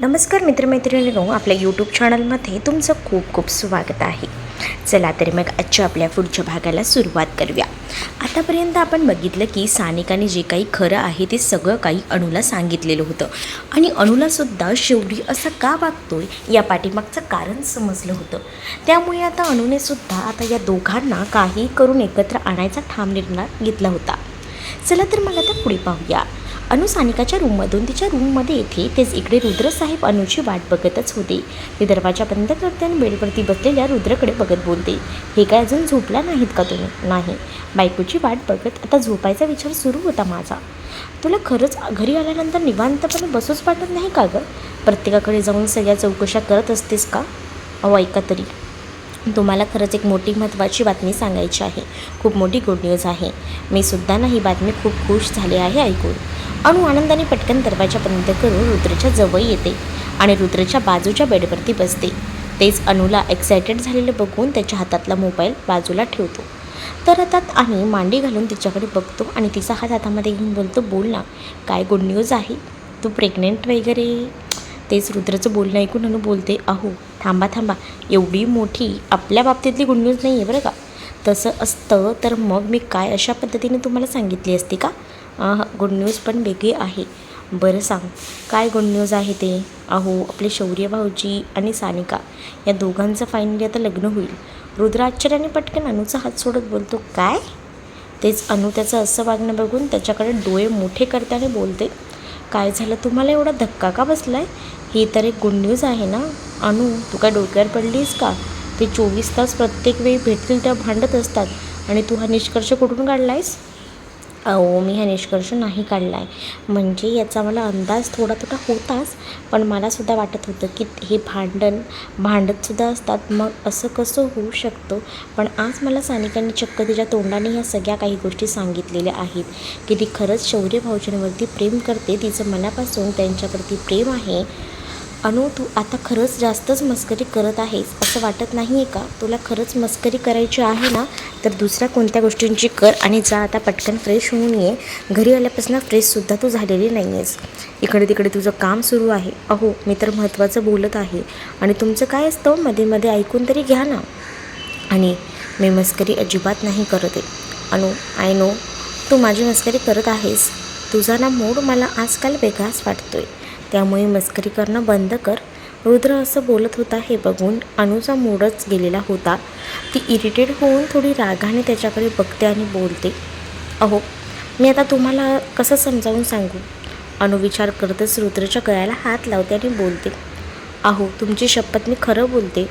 नमस्कार मित्रमैत्रिणींनो आपल्या यूट्यूब चॅनलमध्ये तुमचं खूप खूप स्वागत आहे. चला तर मग आजच्या आपल्या पुढच्या भागाला सुरुवात करूया. आतापर्यंत आपण बघितलं की सानिकाने जे काही खरं आहे ते सगळं काही अणूला सांगितलेलं होतं. आणि अणूलासुद्धा शेवटी असं का वागतोय या पाठीमागचं कारण समजलं होतं. त्यामुळे आता अणूने सुद्धा आता या दोघांना काही करून एकत्र आणायचा ठाम निर्णय घेतला होता. चला तर मला आता पुढे पाहूया. अनु सानिकाच्या रूममधून तिच्या रूममध्ये येते तेच इकडे रुद्रसाहेब अनुची वाट बघतच होते. ते दरवाजा बंद करते आणि बेडवरती बसलेल्या रुद्रकडे बघत बोलते हे काय अजून झोपला नाहीत का तुम्ही? नाही. बायकोची वाट बघत आता झोपायचा विचार सुरू होता माझा. तुला खरंच घरी आल्यानंतर निवांतपणे बसूच वाटत नाही का गं? प्रत्येकाकडे जाऊन सगळ्या चौकशा करत असतेस का? अहो ऐका तरी. तुम्हाला खरंच एक मोठी महत्त्वाची बातमी सांगायची आहे. खूप मोठी गुड न्यूज आहे. मी सुद्धा ना ही बातमी खूप खुश झाले आहे ऐकून. अणू आनंदाने पटकन दरवाजापर्यंत करून रुद्रच्या जवळ येते आणि रुद्रच्या बाजूच्या बेडवरती बसते. तेच अणूला एक्सायटेड झालेलं बघून त्याच्या हातातला मोबाईल बाजूला ठेवतो. तर आता आम्ही मांडी घालून तिच्याकडे बघतो आणि तिचा हात हातामध्ये घेऊन बोलतो बोल ना काय गुड न्यूज आहे? तू प्रेग्नेंट वगैरे? तेच रुद्रचं बोलणं ऐकून अनु बोलते अहो थांबा थांबा एवढी मोठी आपल्या बाबतीतली गुड न्यूज नाही आहे बरं का? तसं असतं तर मग मी काय अशा पद्धतीने तुम्हाला सांगितली असती का? गुड न्यूज पण वेगळी आहे. बरं सांग काय गुड न्यूज आहे ते? अहो आपले शौर्य भाऊजी आणि सानिका या दोघांचं फायनली आता लग्न होईल. रुद्र आश्चर्याने पटकन अनुचा हात सोडत बोलतो काय? तेच अनु त्याचं असं वागणं बघून त्याच्याकडे डोळे मोठे करताना बोलते काय झालं? तुम्हाला एवढा धक्का का बसला आहे ही तर एक गुड न्यूज आहे ना? अनु तू काय डोक्यावर पडलीस का? ते चोवीस तास प्रत्येक वेळी भेटतील त्या भांडत असतात आणि तू हा निष्कर्ष कुठून काढला आहेस अहो मी हा निष्कर्ष नाही काढला आहे म्हणजे याचा मला अंदाज थोडा थोडा होताच पण मलासुद्धा वाटत होतं की हे भांडण भांडतसुद्धा असतात. मग असं कसं होऊ शकतं? पण आज मला सानिकांनी चक्क तिच्या तोंडाने ह्या सगळ्या काही गोष्टी सांगितलेल्या आहेत. की ती खरंच शौर्य भाऊजींवरती प्रेम करते. तिचं मनापासून त्यांच्यावरती प्रेम आहे. अनु तू आता खरंच जास्तच मस्करी करत आहेस असं वाटत नाही आहे का? तुला खरंच मस्करी करायची आहे ना? तर दुसऱ्या कोणत्या गोष्टींची कर आणि जा आता पटकन फ्रेश होऊन ये. घरी आल्यापासून फ्रेशसुद्धा तू झालेली नाही आहेस इकडे तिकडे तुझं काम सुरू आहे. अहो मी तर महत्त्वाचं बोलत आहे. आणि तुमचं काय असतं? मध्ये मध्ये ऐकून तरी घ्या ना. आणि मी मस्करी अजिबात नाही करत आहे. अनु आय नो तू माझी मस्करी करत आहेस. तुझा ना मूड मला आजकाल वेगळाच वाटतोय. त्यामुळे मस्करी करणं बंद कर. रुद्र असं बोलत होता हे बघून अनुचा मूडच गेलेला होता. ती इरिटेट होऊन थोडी रागाने त्याच्याकडे बघते आणि बोलते अहो मी आता तुम्हाला कसं समजावून सांगू? अनु विचार करतच रुद्रच्या गळ्याला हात लावते आणि बोलते अहो तुमची शपथ मी खरं बोलते.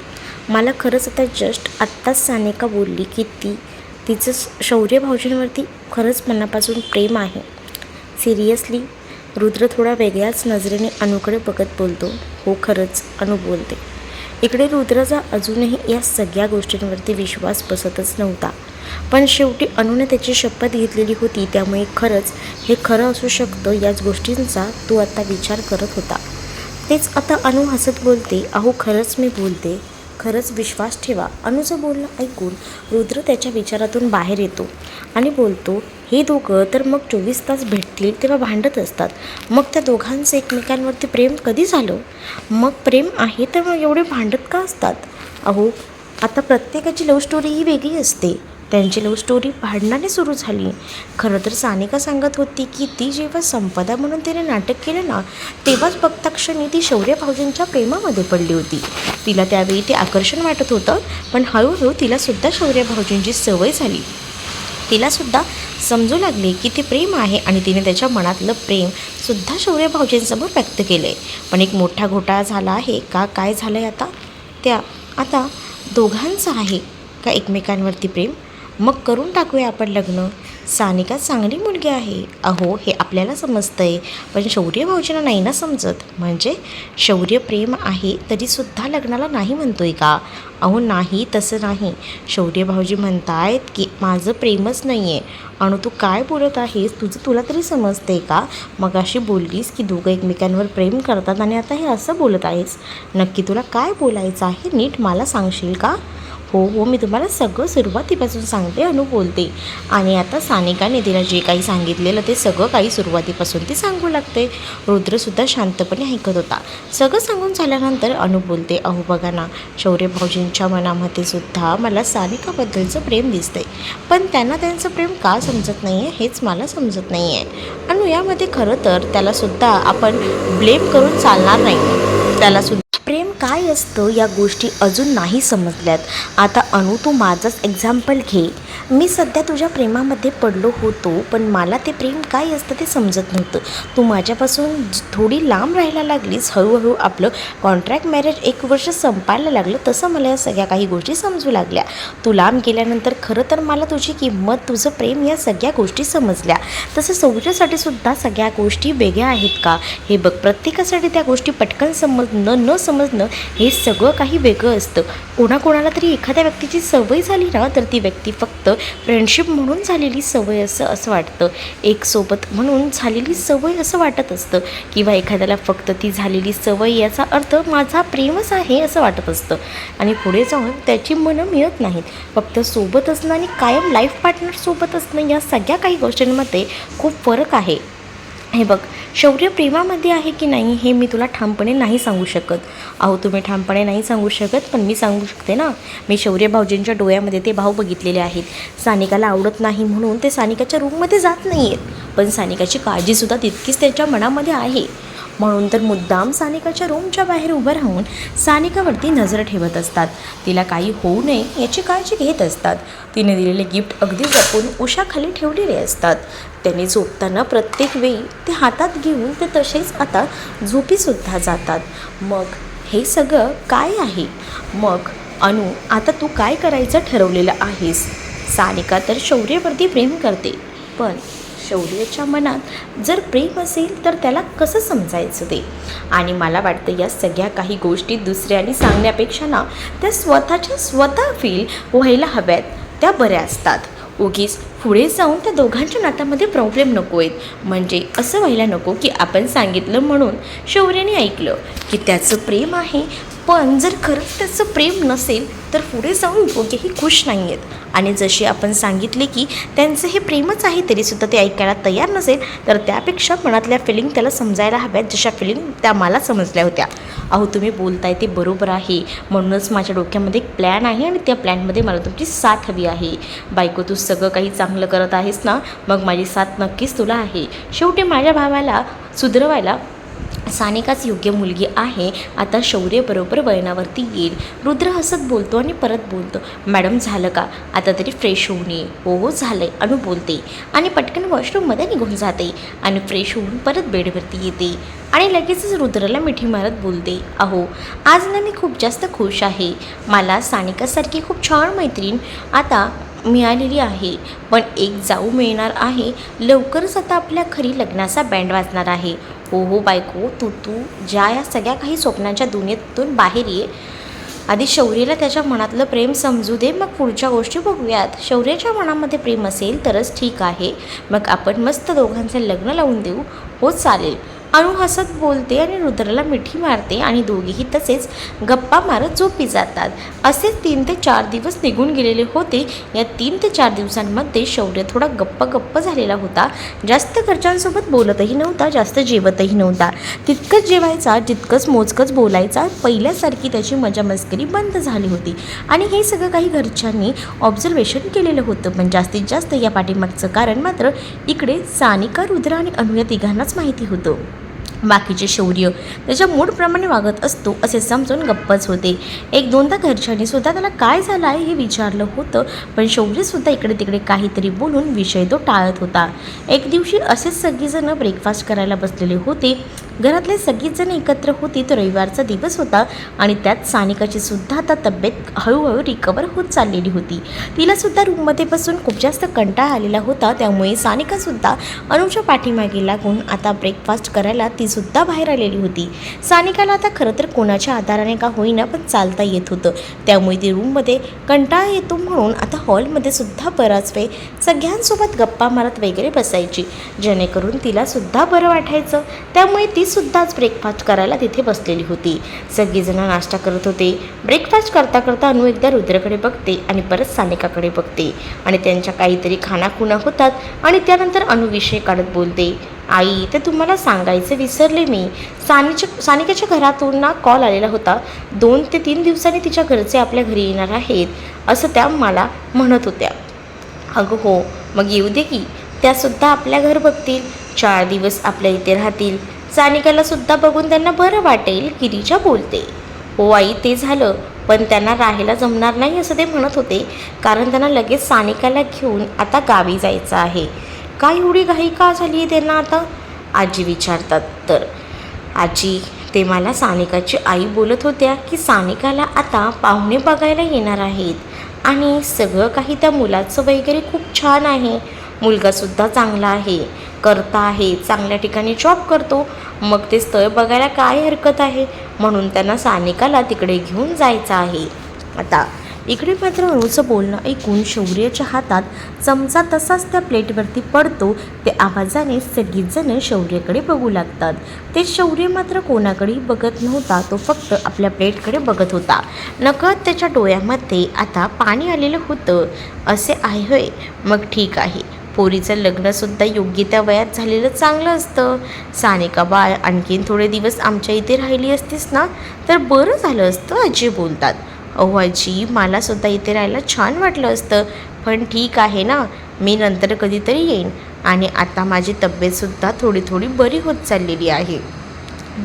मला खरंच आता जस्ट आत्ताच सानेका बोलली की ती तिचं शौर्य भाऊजींवरती खरंच मनापासून प्रेम आहे. सिरियसली रुद्र थोडा वेगळ्याच नजरेने अनुकडे बघत बोलतो. हो खरंच अनु बोलते. इकडे रुद्राचा अजूनही या सगळ्या गोष्टींवरती विश्वास बसतच नव्हता. पण शेवटी अनुने त्याची शपथ घेतलेली होती. त्यामुळे खरंच हे खरं असू शकतं याच गोष्टींचा तू आता विचार करत होता. तेच आता अनु हसत बोलते. अहो खरंच मी बोलते. खरंच विश्वास ठेवा. अनुचं बोलणं ऐकून रुद्र त्याच्या विचारातून बाहेर येतो आणि बोलतो हे दोघं तर मग चोवीस तास भेटतील तेव्हा भांडत असतात. मग त्या दोघांचं एकमेकांवरती प्रेम कधी झालं? मग प्रेम आहे तर मग एवढे भांडत का असतात? अहो आता प्रत्येकाची लव्ह स्टोरी ही वेगळी असते. त्यांची लव्ह स्टोरी भांडणाने सुरू झाली. खरं तर सानिका सांगत होती की ती जेव्हा संपदा म्हणून तिने नाटक केलं ना तेव्हाच बघता क्षणी ती शौर्य भाऊजींच्या प्रेमामध्ये पडली होती. तिला त्यावेळी ते आकर्षण वाटत होतं पण हळूहळू तिलासुद्धा शौर्य भाऊजींची सवय झाली. तिलासुद्धा समजू लागले की ते प्रेम आहे आणि तिने त्याच्या मनातलं प्रेमसुद्धा शौर्य भाऊजींसमोर व्यक्त केलं आहे पण एक मोठा घोटाळा झाला आहे का? काय झालं आहे आता? त्या आता दोघांचं आहे का एकमेकांवरती प्रेम? मग करून टाकूया आपण लग्न. सानिका चांगली मुलगी आहे. अहो हे आपल्याला समजतं आहे पण शौर्य भाऊजींना नाही ना समजत. म्हणजे शौर्य प्रेम आहे तरीसुद्धा लग्नाला नाही म्हणतोय का? अहो नाही तसं नाही. शौर्य भाऊजी म्हणतायत की माझं प्रेमच नाही आहे आणि तू काय बोलत आहेस? तुझं तुला तरी समजते का? मग अशी बोललीस की दोघं एकमेकांवर प्रेम करतात आणि आता हे असं बोलत आहेस. नक्की तुला काय बोलायचं आहे? नीट मला सांगशील का? हो हो मी तुम्हाला सगळं सुरुवातीपासून सांगते अनु बोलते. आणि आता सानिकाने तिला जे काही सांगितलेलं ते सगळं काही सुरुवातीपासून ती सांगू लागते. रुद्रसुद्धा शांतपणे ऐकत होता. सगळं सांगून झाल्यानंतर अनु बोलते अहो बघा ना शौर्य भाऊजींच्या मनामध्ये सुद्धा मला सानिकाबद्दलचं प्रेम दिसतंय. पण त्यांना त्यांचं प्रेम का समजत नाही आहे हेच मला समजत नाही आहे अनु यामध्ये खरं तर त्यालासुद्धा आपण ब्लेम करून चालणार नाही. त्यालासुद्धा प्रेम काय असतं या गोष्टी अजून नाही समजल्यात. आता अनु तू माझंच एक्झाम्पल घे. मी सध्या तुझ्या प्रेमामध्ये पडलो होतो पण मला ते प्रेम काय असतं ते समजत नव्हतं. तू माझ्यापासून थोडी लांब राहायला लागलीच. हळूहळू आपलं कॉन्ट्रॅक्ट मॅरेज एक वर्ष संपायला लागलं. तसं मला या सगळ्या काही गोष्टी समजू लागल्या. तू लांब गेल्यानंतर खरं तर मला तुझी किंमत तुझं प्रेम या सगळ्या गोष्टी समजल्या. तसं सौजासाठी सुद्धा सगळ्या गोष्टी वेगळ्या आहेत का? हे बघ प्रत्येकासाठी त्या गोष्टी पटकन समजणं न समजणं हे सगळं काही वेगळं असतं. कोणाकोणाला तरी एखाद्या व्यक्तीची सवय झाली ना तर ती व्यक्ती फक्त फ्रेंडशिप म्हणून झालेली सवय असं असं वाटतं. एक सोबत म्हणून झालेली सवय असं वाटत असतं. किंवा एखाद्याला फक्त ती झालेली सवय याचा अर्थ माझा प्रेमच आहे असं वाटत असतं. आणि पुढे जाऊन त्याची मनं मिळत नाहीत. फक्त सोबत असणं आणि कायम लाईफ पार्टनर सोबत असणं या सगळ्या काही गोष्टींमध्ये खूप फरक आहे. हे बघ शौर्य प्रेमामध्ये आहे की नाही हे मी तुला ठामपणे नाही सांगू शकत. अहो तुम्ही ठामपणे नाही सांगू शकत पण मी सांगू शकते ना. मी शौर्य भाऊजींच्या डोळ्यामध्ये ते भाव बघितलेले आहेत. सानिकाला आवडत नाही म्हणून ते सानिकाच्या रूममध्ये जात नाही आहेत पण सानिकाची काळजीसुद्धा तितकीच त्यांच्या मनामध्ये आहे. म्हणून तर मुद्दाम सानिकाच्या रूमच्या बाहेर उभं राहून सानिकावरती नजर ठेवत असतात. तिला काही होऊ नये याची काळजी घेत असतात. तिने दिलेले गिफ्ट अगदी जपून उशाखाली ठेवलेले असतात. त्याने झोपताना प्रत्येक वेळी ते हातात घेऊन ते तसेच आता झोपीसुद्धा जातात. मग हे सगळं काय आहे? मग अनु आता तू काय करायचं ठरवलेलं आहेस? सानिका तर शौर्यवरती प्रेम करते. पण शौर्यच्या मनात जर प्रेम असेल तर त्याला कसं समजायचं ते? आणि मला वाटतं या सगळ्या काही गोष्टी दुसऱ्याने सांगण्यापेक्षा ना त्या स्वतःच्या स्वतः फील व्हायला हव्यात. त्या बऱ्या असतात. उगीच पुढे जाऊन त्या दोघांच्या नात्यामध्ये प्रॉब्लेम नको आहेत म्हणजे असं व्हायला नको की आपण सांगितलं म्हणून शौर्याने ऐकलं की त्याचं प्रेम आहे. पण जर खरंच त्याचं प्रेम नसेल तर पुढे जाऊन दोघेही खुश नाही आहेत आणि जशी आपण सांगितले की त्यांचं हे प्रेमच आहे तरीसुद्धा ते ऐकायला तयार नसेल तर त्यापेक्षा मनातल्या फिलिंग त्याला समजायला हव्यात जशा फिलिंग त्या मला समजल्या होत्या. अहो तुम्ही बोलताय ते बरोबर आहे. म्हणूनच माझ्या डोक्यामध्ये एक प्लॅन आहे आणि त्या प्लॅनमध्ये मला तुमची साथ हवी आहे. बायको तू सगळं काही चांगलं करत आहेस ना मग माझी साथ नक्कीच तुला आहे. शेवटी माझ्या भावाला सुधरवायला सानिकाच योग्य मुलगी आहे. आता शौर्यबरोबर वळणावरती येईल. रुद्र हसत बोलतो आणि परत बोलतो मॅडम झालं का? आता तरी फ्रेश होऊन ये. हो हो झालं आहे अनु बोलते. आणि पटकन वॉशरूममध्ये निघून जाते आणि फ्रेश होऊन परत बेडवरती येते. आणि लगेचच रुद्रला मिठी मारत बोलते अहो आज ना मी खूप जास्त खुश आहे. मला सानिकासारखी खूप छान मैत्रीण आता मिळालेली आहे. पण एक जाऊ मिळणार आहे. लवकरच आता आपल्या घरी लग्नाचा बँड वाजणार आहे. हो हो बायको तू तू ज्या या सगळ्या काही स्वप्नांच्या दुनियेतून बाहेर ये. आधी शौर्याला त्याच्या मनातलं प्रेम समजू दे मग पुढच्या गोष्टी बघूयात. शौर्याच्या मनामध्ये प्रेम असेल तरच ठीक आहे. मग आपण मस्त दोघांचं लग्न लावून देऊ. हो चालेल. अणू हसत बोलते आणि रुद्राला मिठी मारते आणि दोघेही तसेच गप्पा मारत झोपी जातात. असे तीन ते चार दिवस निघून गेलेले होते. या तीन ते चार दिवसांमध्ये शौर्य थोडा गप्प गप्प झालेला होता. जास्त घरच्यांसोबत बोलतही नव्हता जास्त जेवतही नव्हता. तितकंच जेवायचा जितकंच मोजकंच बोलायचा पहिल्यासारखी त्याची मजा मस्करी बंद झाली होती. आणि हे सगळं काही घरच्यांनी ऑब्झर्वेशन केलेलं होतं. पण जास्तीत जास्त या पाठीमागचं कारण मात्र इकडे सानिका रुद्र आणि अनु या तिघांनाच माहिती होतं. बाकीचे शौर्य त्याच्या मूडप्रमाणे वागत असतो असे समजून गप्पच होते. एक दोनदा घरच्यांनी सुद्धा त्याला काय झालं आहे हे विचारलं होतं पण शौर्यसुद्धा इकडे तिकडे काहीतरी बोलून विषय तो टाळत होता. एक दिवशी असेच सगळीजणं ब्रेकफास्ट करायला बसलेले होते. घरातले सगळेजण एकत्र होती तो रविवारचा दिवस होता आणि त्यात सानिकाची सुद्धा आता तब्येत हळूहळू रिकवर होत चाललेली होती. तिला सुद्धा रूममध्ये बसून खूप जास्त कंटाळा आलेला होता त्यामुळे सानिकासुद्धा अनुच्या पाठीमागे लागून आता ब्रेकफास्ट करायला ती सुद्धा बाहेर आलेली होती. सानिकाला आता खरं तर कोणाच्या आधाराने का होईना पण चालता येत होतं. त्यामुळे ती रूममध्ये कंटाळा येतो म्हणून आता हॉलमध्ये सुद्धा बराच वेळ सगळ्यांसोबत गप्पा मारत वगैरे बसायची. जेणेकरून तिला सुद्धा बरं वाटायचं. त्यामुळे ती सुद्धाच ब्रेकफास्ट करायला तिथे बसलेली होती. सगळीजणं नाश्ता करत होते. ब्रेकफास्ट करता करता अनु एकदा रुद्रकडे बघते आणि परत सानिकाकडे बघते. आणि त्यांच्या काहीतरी खाणाखुणा होतात आणि त्यानंतर अनुविषय काढत बोलते. आई ते तुम्हाला सांगायचं विसरले मी. सानीच्या सानिकाच्या घरातून ना कॉल आलेला होता. दोन ते तीन दिवसांनी तिच्या घरचे आपल्या घरी येणार आहेत. असं त्या मला म्हणत होत्या. अगं हो. मग येऊ दे की. त्यासुद्धा आपल्या घर बघतील. चार दिवस आपल्या इथे राहतील. सानिकाला सुद्धा बघून त्यांना बरं वाटेल गिरीजा बोलते. हो आई ते झालं. पण त्यांना राहायला जमणार नाही असं ते म्हणत होते. कारण त्यांना लगेच सानिकाला घेऊन आता गावी जायचं आहे. का एवढी घाई का झाली आहे त्यांना आता? आजी विचारतात तर. आजी ते मला सानिकाची आई बोलत होत्या की सानिकाला आता पाहुणे बघायला येणार आहेत. आणि सगळं काही त्या मुलाचं वगैरे खूप छान आहे. मुलगासुद्धा चांगला आहे करता आहे चांगल्या ठिकाणी जॉब करतो. मग ते स्थळ बघायला काय हरकत आहे? म्हणून त्यांना सानिकाला तिकडे घेऊन जायचं आहे. आता इकडे मात्र अणूचं बोलणं ऐकून शौर्याच्या हातात चमचा तसाच त्या प्लेटवरती पडतो. ते आवाजाने सगळीजणं शौर्याकडे बघू लागतात. ते शौर्य मात्र कोणाकडेही बघत नव्हता तो फक्त आपल्या प्लेटकडे बघत होता. नकळत त्याच्या डोळ्यामध्ये आता पाणी आलेलं होतं. असे आहे होय. मग ठीक आहे. पोरीचं लग्नसुद्धा योग्य त्या वयात झालेलं चांगलं असतं. सानिका बाळ आणखीन थोडे दिवस आमच्या इथे राहिली असतीस ना तर बरं झालं असतं आजी बोलतात. अहो आजी मलासुद्धा इथे राहायला छान वाटलं असतं पण ठीक आहे ना मी नंतर कधीतरी येईन. आणि आता माझी तब्येतसुद्धा थोडी थोडी बरी होत चाललेली आहे.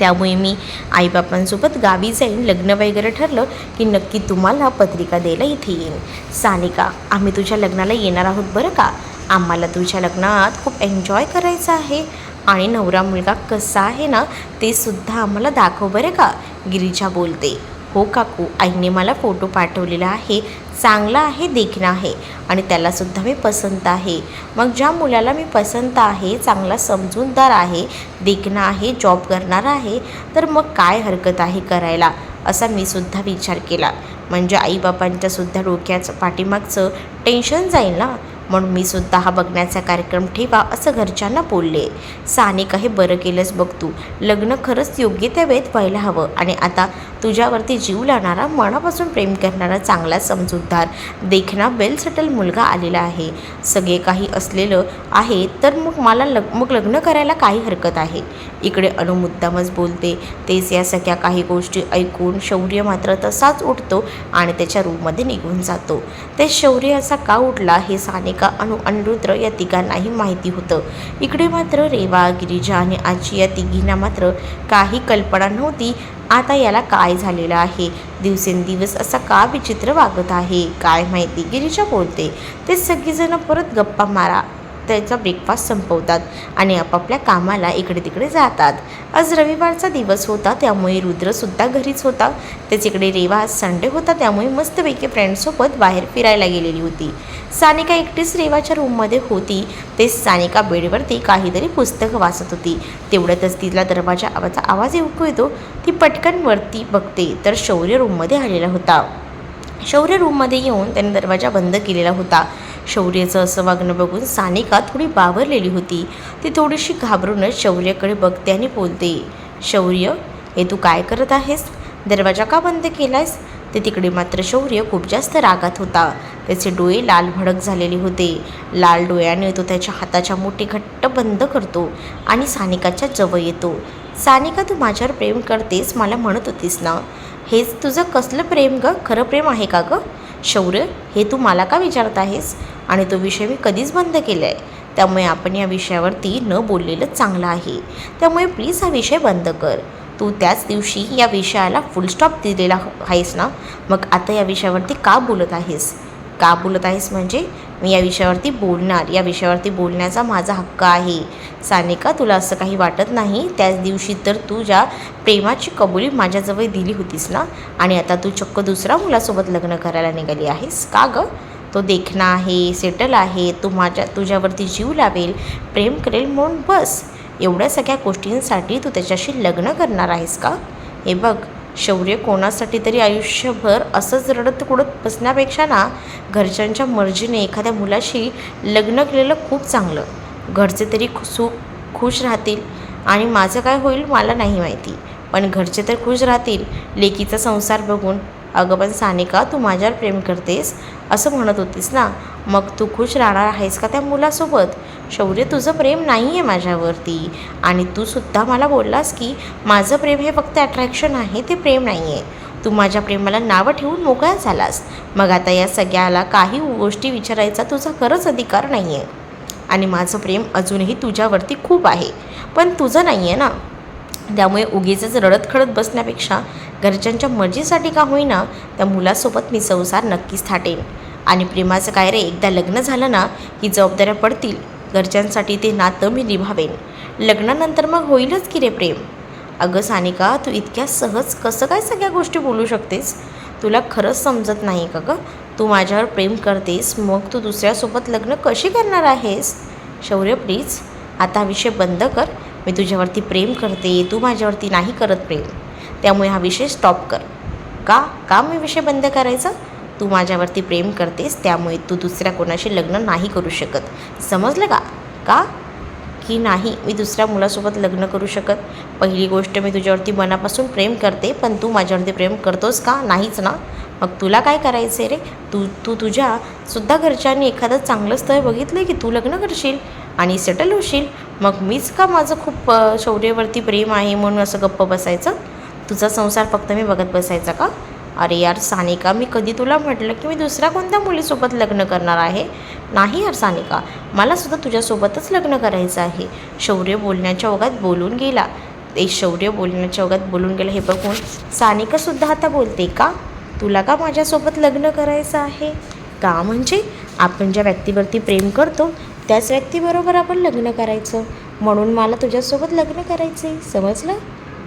त्यामुळे मी आईबापांसोबत गावी जाईन लग्न वगैरे ठरलं की नक्की तुम्हाला पत्रिका द्यायला इथे येईन. सानिका आम्ही तुझ्या लग्नाला येणार आहोत बरं का? आम्हाला तुझ्या लग्नात खूप एन्जॉय करायचं आहे. आणि नवरा मुलगा कसा आहे ना ते सुद्धा आम्हाला दाखव बरं का. गिरीजा बोलते हो काकू आईने मला फोटो पाठवलेला आहे. चांगला आहे देखणं आहे. आणि त्यालासुद्धा मी पसंत आहे. मग ज्या मुलाला मी पसंत आहे चांगला समजूनदार आहे देखणं आहे जॉब करणार आहे तर मग काय हरकत आहे करायला? असा मी सुद्धा विचार केला. म्हणजे आईबाबांच्यासुद्धा डोक्याचं पाठीमागचं टेन्शन जाईल ना. म्हणून मी सुद्धा हा बघण्याचा कार्यक्रम ठेवा असं घरच्यांना बोलले. सानिका हे बरं केलंच बघ तू. लग्न खरंच योग्य त्या वेळेत व्हायला हवं. आणि आता तुझ्यावरती जीव लावणारा मनापासून प्रेम करणारा चांगला समजूतदार देखणा वेल सेटल मुलगा आलेला आहे. सगळे काही असलेलं आहे तर मग मला लग मग लग्न करायला काही हरकत आहे. इकडे अनु मुद्दामच बोलते. तेच या सगळ्या काही गोष्टी ऐकून शौर्य मात्र तसाच उठतो आणि त्याच्या रूममध्ये निघून जातो. ते शौर्य असा का उठला हे साने सानिका अनु आणि रुद्र या तिघांनाही माहिती होतं. इकडे मात्र रेवा गिरिजा आणि आजी या तिघींना मात्र काही कल्पना नव्हती. आता याला काय झालेलं आहे? दिवसेंदिवस असा का विचित्र वागत आहे? काय माहिती? गिरिजा बोलते ते सगळीजणं परत गप्पा मारा. त्याचा ब्रेकफास्ट संपवतात आणि आपापल्या कामाला इकडे तिकडे जातात. आज रविवारचा दिवस होता त्यामुळे रुद्रसुद्धा घरीच होता. त्याच्याकडे रेवा आज संडे होता त्यामुळे मस्तपैकी फ्रेंडसोबत बाहेर फिरायला गेलेली होती. सानिका एकटीच रेवाच्या रूममध्ये होती. ते सानिका बेडवरती काहीतरी पुस्तकं वाचत होती. तेवढ्यातच तिला दरवाजा आवाजा आवाज येऊ येतो. ती पटकन वरती बघते तर शौर्य रूममध्ये आलेला होता. शौर्य रूममध्ये येऊन त्याने दरवाजा बंद केलेला होता. शौर्याचं असं वागणं बघून सानिका थोडी बावरलेली होती. ती थोडीशी घाबरूनच शौर्याकडे बघते आणि बोलते शौर्य हे तू काय करत आहेस? दरवाजा का बंद केलायस? ते तिकडे मात्र शौर्य खूप जास्त रागात होता. त्याचे डोळे लाल भडक झालेले होते. लाल डोळ्याने तो त्याच्या हाताच्या मोठी घट्ट बंद करतो आणि सानिकाच्या जवळ येतो. सानिका तू माझ्यावर प्रेम करतेस? मला म्हणत होतीस ना? हेच तुझं कसलं प्रेम ग? खरं प्रेम आहे का ग? शौर्य हे तू मला का विचारत आहेस? आणि तो विषय मी कधीच बंद केला आहे त्यामुळे आपण या विषयावरती न बोललेलं चांगलं आहे. त्यामुळे प्लीज हा विषय बंद कर. तू त्याच दिवशी या विषयाला फुल स्टॉप दिलेला आहेस ना? मग आता या विषयावरती का बोलत आहेस? का बोलत आहेस म्हणजे? मी या विषयावरती बोलणार. या विषयावरती बोलण्याचा माझा हक्क आहे. सानिका तुला असं काही वाटत नाही? त्याच दिवशी तर तुझ्या प्रेमाची कबुली माझ्याजवळ दिली होतीस ना? आणि आता तू चक्क दुसऱ्या मुलासोबत लग्न करायला निघाली आहेस? का गं? तो देखणा आहे सेटल आहे तू माझ्या तुझ्यावरती जीव लावेल प्रेम करेल म्हणून बस. एवढ्या सगळ्या गोष्टींसाठी तू त्याच्याशी लग्न करणार आहेस का? हे बघ शौर्य कोणासाठी तरी आयुष्यभर असंच रडत कुडत बसण्यापेक्षा ना घरच्यांच्या मर्जीने एखाद्या मुलाशी लग्न केलेलं खूप चांगलं. घरचे तरी खु- सु खुश राहतील. आणि माझं काय होईल मला नाही माहिती. पण घरचे तर खुश राहतील. लेकीचा संसार बघून अगं पण सानिका तू माझ्यावर प्रेम करतेस? असं म्हणत होतीस ना. मग तू खुश राहणार आहेस का त्या मुलासोबत? शौर्य तुझं प्रेम नाही आहे माझ्यावरती. आणि तू सुद्धा मला बोललास की माझं प्रेम हे फक्त अट्रॅक्शन आहे ते प्रेम नाही आहे तू माझ्या प्रेमाला नावं ठेवून मोकळा झालास. मग आता या सगळ्याला काही गोष्टी विचारायचा तुझा खरंच अधिकार नाही आहे आणि माझं प्रेम अजूनही तुझ्यावरती खूप आहे. पण तुझं नाही आहे ना? त्यामुळे उगीचंच रडत खडत बसण्यापेक्षा घरच्यांच्या मर्जीसाठी का होईना त्या मुलासोबत मी संसार नक्कीच थाटेन. आणि प्रेमाचं काय रे? एकदा लग्न झालं ना की जबाबदाऱ्या पडतील. घरच्यांसाठी ते नातं मी निभावेन. लग्नानंतर मग होईलच की रे प्रेम? अगं सानिका तू इतक्या सहज कसं काय सगळ्या गोष्टी बोलू शकतेस? तुला खरंच समजत नाही का गं? तू माझ्यावर प्रेम करतेस मग तू दुसऱ्यासोबत लग्न कशी करणार आहेस? शौर्य प्लीज आता हा विषय बंद कर. मी तुझ्यावरती प्रेम करते तू माझ्यावरती नाही करत प्रेम. त्यामुळे हा विषय स्टॉप कर. का? का मी विषय बंद करायचा? तू माझ्यावरती प्रेम करतेस त्यामुळे तू दुसऱ्या कोणाशी लग्न नाही करू शकत. समजलं का? का? की नाही? मी दुसऱ्या मुलासोबत लग्न करू शकत? पहिली गोष्ट मी तुझ्यावरती मनापासून प्रेम करते पण तू माझ्यावरती प्रेम करतोस का? नाहीच ना. मग तुला काय करायचं आहे रे? तू तू तुझ्या सुद्धा घरच्यांनी एखादं चांगलं स्थळ बघितलं की तू लग्न करशील आणि सेटल होशील? मग मीच का माझं खूप शौर्यवरती प्रेम आहे म्हणून असं गप्प बसायचं? तुझा संसार फक्त मी बघत बसायचा का? अरे यार सानिका मी कधी तुला म्हटलं की मी दुसऱ्या कोणत्या मुलीसोबत लग्न करणार आहे? नाही यार सानिका मला सुद्धा तुझ्यासोबतच लग्न करायचं आहे. शौर्य बोलण्याच्या ओघात बोलून गेला. ते शौर्य बोलण्याच्या ओघात बोलून गेलं हे बघून सानिकासुद्धा आता बोलते का? तुला का माझ्यासोबत लग्न करायचं आहे? का म्हणजे? आपण ज्या व्यक्तीवरती प्रेम करतो त्याच व्यक्तीबरोबर आपण लग्न करायचं. म्हणून मला तुझ्यासोबत लग्न करायचं आहे समजलं?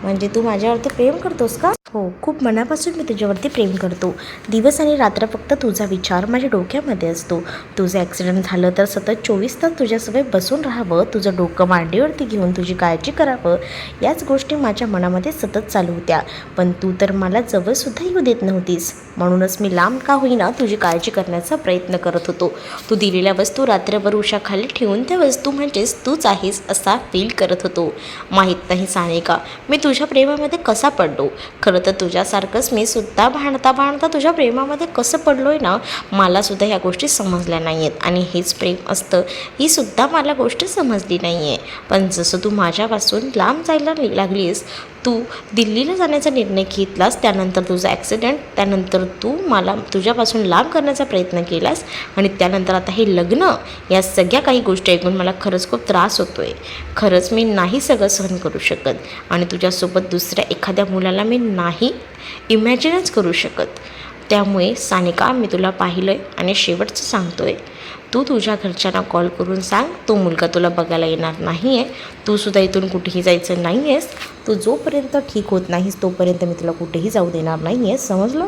म्हणजे तू माझ्यावरती प्रेम करतोस का? हो खूप मनापासून मी तुझ्यावरती प्रेम करतो. दिवस आणि रात्र फक्त तुझा विचार माझ्या डोक्यामध्ये असतो. तुझं ॲक्सिडेंट झालं तर सतत चोवीस तास तुझ्यासोबत बसून राहावं. तुझं डोकं मांडीवरती घेऊन तुझी काळजी करावं. याच गोष्टी माझ्या मनामध्ये सतत चालू होत्या. पण तू तर मला जवळसुद्धा येऊ देत नव्हतीस. म्हणूनच मी लांब का होईना तुझी काळजी करण्याचा प्रयत्न करत होतो. तू दिलेल्या वस्तू रात्रभर उशाखाली ठेवून त्या वस्तू म्हणजेच तूच आहेस असा फील करत होतो. माहीत नाही साने का मी तुझ्या तुझ्या प्रेमामध्ये कसा पडलो? खरं तर तुझ्यासारखंच मी सुद्धा भांडता भांडता तुझ्या प्रेमामध्ये कसं पडलो आहे ना मला सुद्धा ह्या गोष्टी समजल्या नाही आहेत आणि हेच प्रेम असतं ही सुद्धा मला गोष्ट समजली नाही आहे पण जसं तू माझ्यापासून लांब जायला लागलीस तू दिल्लीला जाण्याचा निर्णय घेतलास त्यानंतर तुझा ॲक्सिडेंट त्यानंतर तू मला तुझ्यापासून लांब करण्याचा प्रयत्न केलास आणि त्यानंतर आता हे लग्न या सगळ्या काही गोष्टी ऐकून मला खरंच खूप त्रास होतो आहे खरंच मी नाही सगळं सहन करू शकत आणि तुझ्यासोबत दुसऱ्या एखाद्या मुलाला मी नाही इमॅजिनच करू शकत. त्यामुळे सानिका मी तुला पाहिलं आहे आणि शेवटचं सांगतो आहे तू तुझ्या घरच्यांना कॉल करून सांग. तो मुलगा तुला बघायला येणार नाही आहे तू सुद्धा इथून कुठेही जायचं नाही आहेस तू जोपर्यंत ठीक होत नाहीस तोपर्यंत मी तुला कुठेही जाऊ देणार नाही आहे समजलं?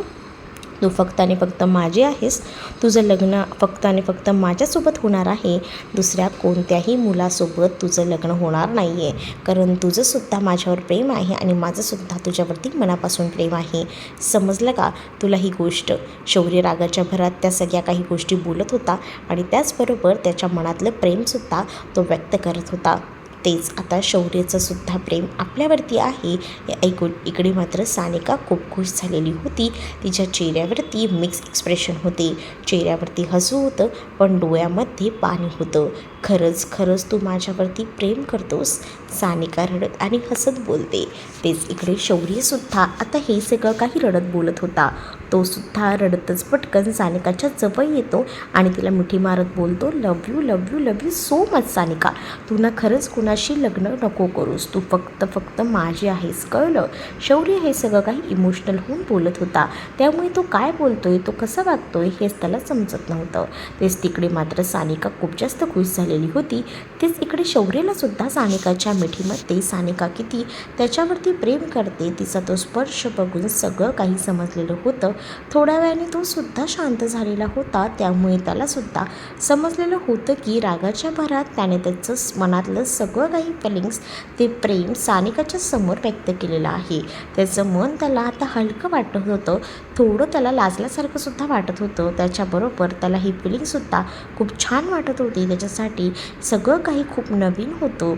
तू फक्त आणि फक्त माझी आहेस. तुझं लग्न फक्त आणि फक्त माझ्यासोबत होणार आहे. दुसऱ्या कोणत्याही मुलासोबत तुझं लग्न होणार नाही आहे कारण तुझंसुद्धा माझ्यावर प्रेम आहे आणि माझंसुद्धा तुझ्यावरती मनापासून प्रेम आहे. समजलं का? तुला ही गोष्ट? शौर्य रागाच्या भरात त्या सगळ्या काही गोष्टी बोलत होता आणि त्याचबरोबर त्याच्या मनातलं प्रेमसुद्धा तो व्यक्त करत होता. तेच आता शौर्यचं सुद्धा प्रेम आपल्यावरती आहे. हे ऐकून इकडे मात्र सानिका खूप खुश झालेली होती. तिच्या चेहऱ्यावरती मिक्स एक्सप्रेशन होते. चेहऱ्यावरती हसू होतं पण डोळ्यामध्ये पाणी होतं. खरंच खरंच तू माझ्यावरती प्रेम करतोस सानिका रडत आणि हसत बोलते. तेच इकडे शौर्यसुद्धा आता हे सगळं काही रडत बोलत होता. तो सुद्धा रडतच पटकन सानिकाच्या जवळ येतो आणि तिला मिठी मारत बोलतो love you love you love you so much Sanika. तू ना खरंच कुणाशी लग्न नको करूस. तू फक्त फक्त माझी आहेस कळलं शौर्य हे सगळं काही इमोशनल होऊन बोलत होता. त्यामुळे तो काय बोलतोय तो कसा वागतोय हेच त्याला समजत नव्हतं. तेच तिकडे मात्र सानिका खूप जास्त खुश झालेली होती. तेच इकडे शौर्यला सुद्धा सानिकाच्या मिठीमध्ये सानिका किती त्याच्यावरती प्रेम करते तिचा तो स्पर्श बघून सगळं काही समजलेलं होतं. थोड्या वेळाने तो सुद्धा शांत झालेला होता. त्यामुळे त्याला सुद्धा समजलेलं होतं की रागाच्या भरात त्याने त्याचं मनातलं सगळं काही फिलिंग्स ते प्रेम सानिकाच्या समोर व्यक्त केलेलं आहे. त्याचं मन त्याला आता हलकं वाटत होतं. थोडं त्याला लाजल्यासारखं सुद्धा वाटत होतं. त्याच्याबरोबर त्याला ही फिलिंगसुद्धा खूप छान वाटत होती. त्याच्यासाठी सगळं काही खूप नवीन होतं.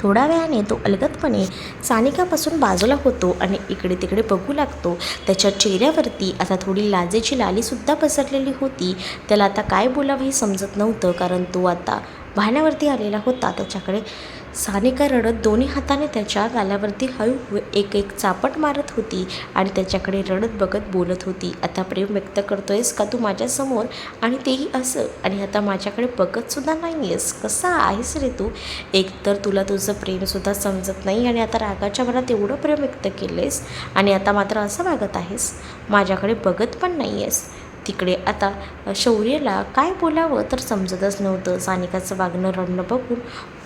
थोड्या वेळाने तो अलगदपणे सानिकापासून बाजूला होतो आणि इकडे तिकडे बघू लागतो. त्याच्या चेहऱ्यावरती आता थोडी लाजेची लालीसुद्धा पसरलेली होती. त्याला आता काय बोलावं हे समजत नव्हतं कारण तो आता वाहण्यावरती आलेला होता. त्याच्याकडे सानिका रडत दोन्ही हाताने त्याच्या गाल्यावरती हळू एक एक चापट मारत होती आणि त्याच्याकडे रडत बघत बोलत होती. आता प्रेम व्यक्त करतोयस का तू माझ्यासमोर? आणि तेही असं. आणि आता माझ्याकडे बघतसुद्धा नाही आहेस कसा आहेस रे तू? एकतर तुला तुझं प्रेमसुद्धा समजत नाही आणि आता रागाच्या मनात एवढं प्रेम व्यक्त केलेस आणि आता मात्र असं वागत आहेस? माझ्याकडे बघत पण नाही आहेस तिकडे आता शौर्यला काय बोलावं तर समजतच नव्हतं. सानिकाचं वागणं रडणं बघून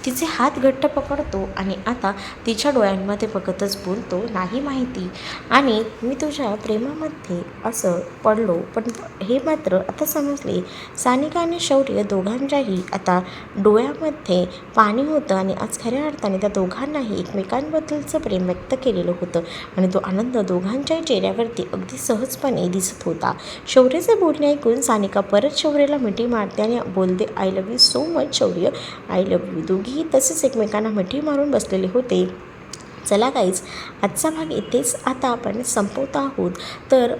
तिचे हात घट्ट पकडतो आणि आता तिच्या डोळ्यांमध्ये बघतच बोलतो नाही माहिती. आणि मी तुझ्या प्रेमामध्ये असं पडलो पण हे मात्र आता समजले. सानिका आणि शौर्य दोघांच्याही आता डोळ्यामध्ये पाणी होतं आणि आज खऱ्या अर्थाने त्या दोघांनाही एकमेकांबद्दलचं प्रेम व्यक्त केलेलं होतं आणि तो आनंद दोघांच्याही चेहऱ्यावरती अगदी सहजपणे दिसत होता. शौर्याचे बोलणे ऐकून सानिका परत शौर्याला मिठी मारते आणि बोलते I love you so much Shaurya. I love you दोघीही तसेच एकमेकांना मिठी मारून बसलेले होते. चला काहीच आजचा भाग इथेच आता आपण संपवत आहोत. तर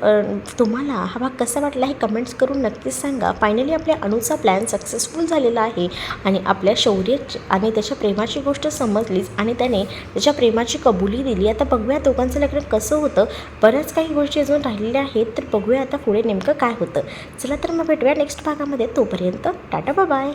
तुम्हाला हा भाग कसा वाटला हे कमेंट्स करून नक्कीच सांगा. फायनली आपल्या अणूचा प्लॅन सक्सेसफुल झालेला आहे आणि आपल्या शौर्य आणि त्याच्या प्रेमाची गोष्ट समजलीच आणि त्याने त्याच्या प्रेमाची कबुली दिली. आता बघूया दोघांचं लग्न कसं होतं. बऱ्याच काही गोष्टी अजून राहिलेल्या आहेत तर बघूया आता पुढे नेमकं काय होतं. चला तर मग भेटूया नेक्स्ट भागामध्ये. तोपर्यंत टाटा बाय